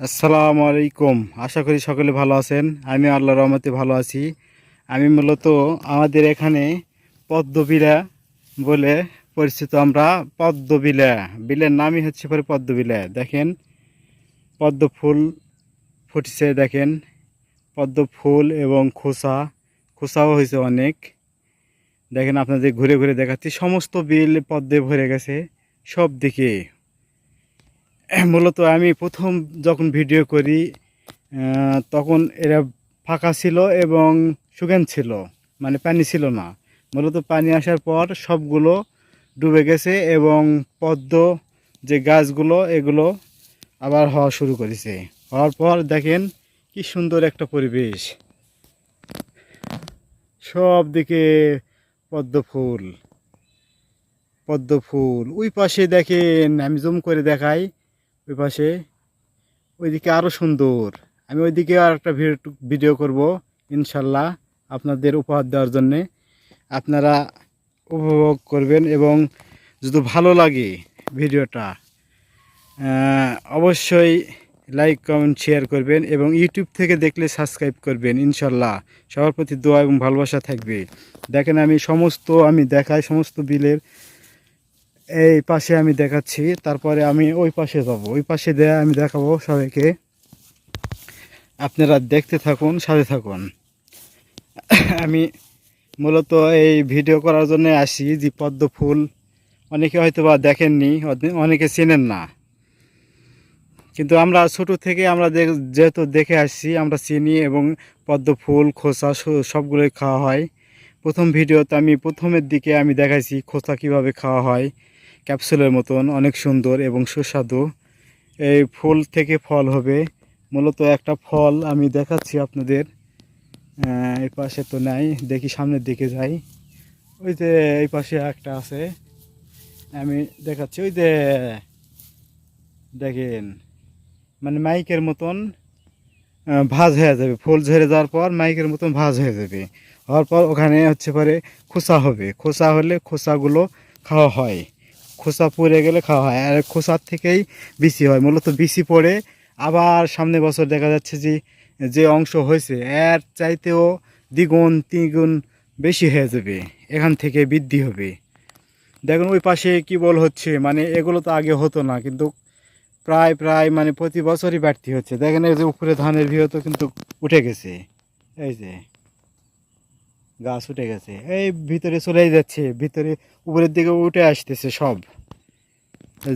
আসসালামু আলাইকুম। আশা করি সকলে ভালো আছেন। আমি আল্লাহ রহমতে ভালো আছি। আমি মূলত আমাদের এখানে পদ্মবিলা বলে পরিচিত আমরা। পদ্মবিলা, বিলের নামই হচ্ছে পরে পদ্মবিলা। দেখেন পদ্ম ফুল ফুটছে, দেখেন পদ্ম ফুল এবং খোসা। খোসাও হয়েছে অনেক। দেখেন, আপনাদের ঘুরে ঘুরে দেখাচ্ছি। সমস্ত বিল পদ্মে ভরে গেছে। সব দিকে মূলত আমি প্রথম যখন ভিডিও করি তখন এরা ফাঁকা ছিল এবং সুগেন ছিল মানে পানি ছিল না। মূলত পানি আসার পর সবগুলো ডুবে গেছে এবং পদ্ম যে গাছগুলো, এগুলো আবার হওয়া শুরু করেছে। হওয়ার পর দেখেন কি সুন্দর একটা পরিবেশ। সব দিকে পদ্ম ফুল পদ্ম ফুল। ওই পাশে দেখেন, আমি জুম করে দেখাই ওই পাশে, ওইদিকে আরও সুন্দর। আমি ওইদিকে আর একটা ভিডিও- ভিডিও করব, ইনশাল্লাহ আপনাদের উপহার দেওয়ার জন্যে। আপনারা উপভোগ করবেন এবং যদি ভালো লাগে ভিডিওটা অবশ্যই লাইক কমেন্ট শেয়ার করবেন এবং ইউটিউব থেকে দেখলে সাবস্ক্রাইব করবেন, ইনশাল্লাহ। সবার প্রতি দোয়া এবং ভালোবাসা থাকবে। দেখেন আমি সমস্ত, আমি দেখাই সমস্ত বিলের এই পাশে আমি দেখাচ্ছি, তারপরে আমি ওই পাশে যাব। ওই পাশে দেয়া আমি দেখাবো সবাইকে। আপনারা দেখতে থাকুন, সাথে থাকুন। আমি মূলত এই ভিডিও করার জন্য আসি, যে পদ্ম ফুল। অনেকে হয়তো বা দেখেননি অনেকে চেনেন না। কিন্তু আমরা ছোট থেকে আমরা যেহেতু দেখে আসছি, আমরা চিনি এবং পদ্ম ফুল, খোসা সবগুলোই খাওয়া হয়। প্রথম ভিডিওতে আমি প্রথমের দিকে আমি দেখাইছি খোসা কীভাবে খাওয়া হয়। ক্যাপসুলের মতন, অনেক সুন্দর এবং সুস্বাদু। এই ফুল থেকে ফল হবে। মূলত একটা ফল আমি দেখাচ্ছি আপনাদের। এই পাশে তো নাই, দেখি সামনের দিকে যাই। ওই যে এই পাশে একটা আছে। আমি দেখাচ্ছি, ওই যে দেখেন মানে মাইকের মতন ভাজ হয়ে যাবে। ফুল ঝরে যাওয়ার পর মাইকের মতন ভাজ হয়ে যাবে। হওয়ার পর ওখানে হচ্ছে পরে খোসা হবে। খোসা হলে খোসাগুলো খাওয়া হয়। খোসা পড়ে গেলে খাওয়া হয়। আর খোসার থেকেই বিসি হয়। মূলত বিসি পড়ে। আবার সামনে বছর দেখা যাচ্ছে যে যে অংশ হয়েছে, এর চাইতেও দ্বিগুণ, তিনগুণ বেশি হয়ে যাবে। এখান থেকে বৃদ্ধি হবে। দেখুন, ওই পাশে কি বল হচ্ছে? মানে এগুলো তো আগে হতো না, কিন্তু প্রায় প্রায় মানে প্রতি বছরই বাড়তি হচ্ছে। দেখেন, এই যে উপরে ধানের ভিও তো কিন্তু উঠে গেছে। এই যে। গাছ উঠে গেছে। এই ভিতরে চলেই যাচ্ছে, ভিতরে উপরের দিকে উঠে আসতেছে সব।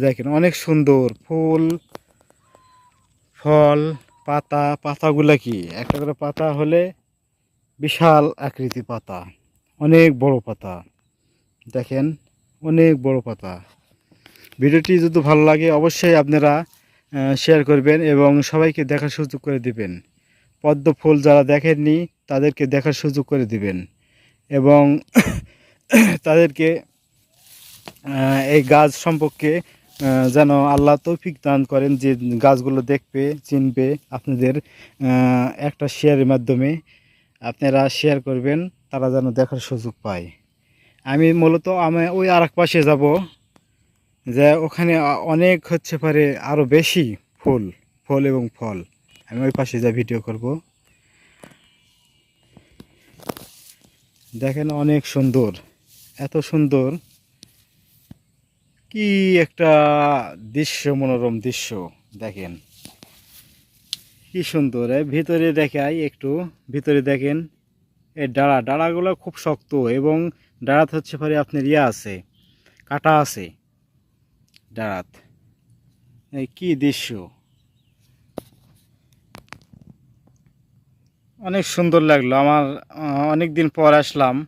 দেখেন, অনেক সুন্দর ফুল, ফল, পাতা। পাতাগুলো কি? একটা করে পাতা হলে বিশাল আকৃতি পাতা। অনেক বড় পাতা। দেখেন, অনেক বড় পাতা। ভিডিওটি যদি ভালো লাগে, অবশ্যই আপনারা শেয়ার করবেন এবং সবাইকে দেখার সুযোগ করে দিবেন। পদ্ম ফুল যারা দেখেননি তাদেরকে দেখার সুযোগ করে দিবেন। এবং তাদেরকে এই গাছ সম্পর্কে যেন আল্লাহ তৌফিক দান করেন যে গাছগুলো দেখবে, চিনবে। আপনাদের একটা শেয়ারের মাধ্যমে আপনারা শেয়ার করবেন, তারা যেন দেখার সুযোগ পায়। আমি মূলত আমি ওই আর পাশে যাব, যে ওখানে অনেক হচ্ছে পারে আরও বেশি ফুল, ফল এবং ফল। আমি ওই পাশে যা ভিডিও করব। দেখেন অনেক সুন্দর। এত সুন্দর। কি একটা দৃশ্য, মনোরম দৃশ্য, দেখেন। কি সুন্দর, এ ভিতরে দেখাই একটু, ভিতরে দেখেন এই ডাড়া, ডাড়াগুলো খুব শক্ত এবং ডাড়াত হচ্ছে পরে আপনার ইয়ে আছে, কাটা আছে, ডাড়াত। এই কি দৃশ্য। অনেক সুন্দর লাগল। আমার অনেক দিন পর আসলাম।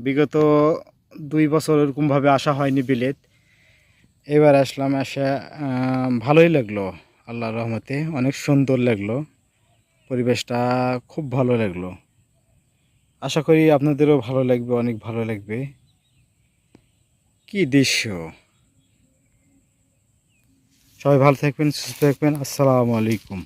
বিগত দুই বছর এরকমভাবে আসা হয়নি বিলেত এবার আসলাম, আসা ভালোই লাগল আল্লাহর রহমতে। অনেক সুন্দর লাগল। পরিবেশটা খুব ভালো লাগল। আশা করি আপনাদেরও ভালো লাগবে, অনেক ভালো লাগবে। কি দৃশ্য। সবাই ভালো থাকবেন, সুস্থ থাকবেন। আসসালামু আলাইকুম।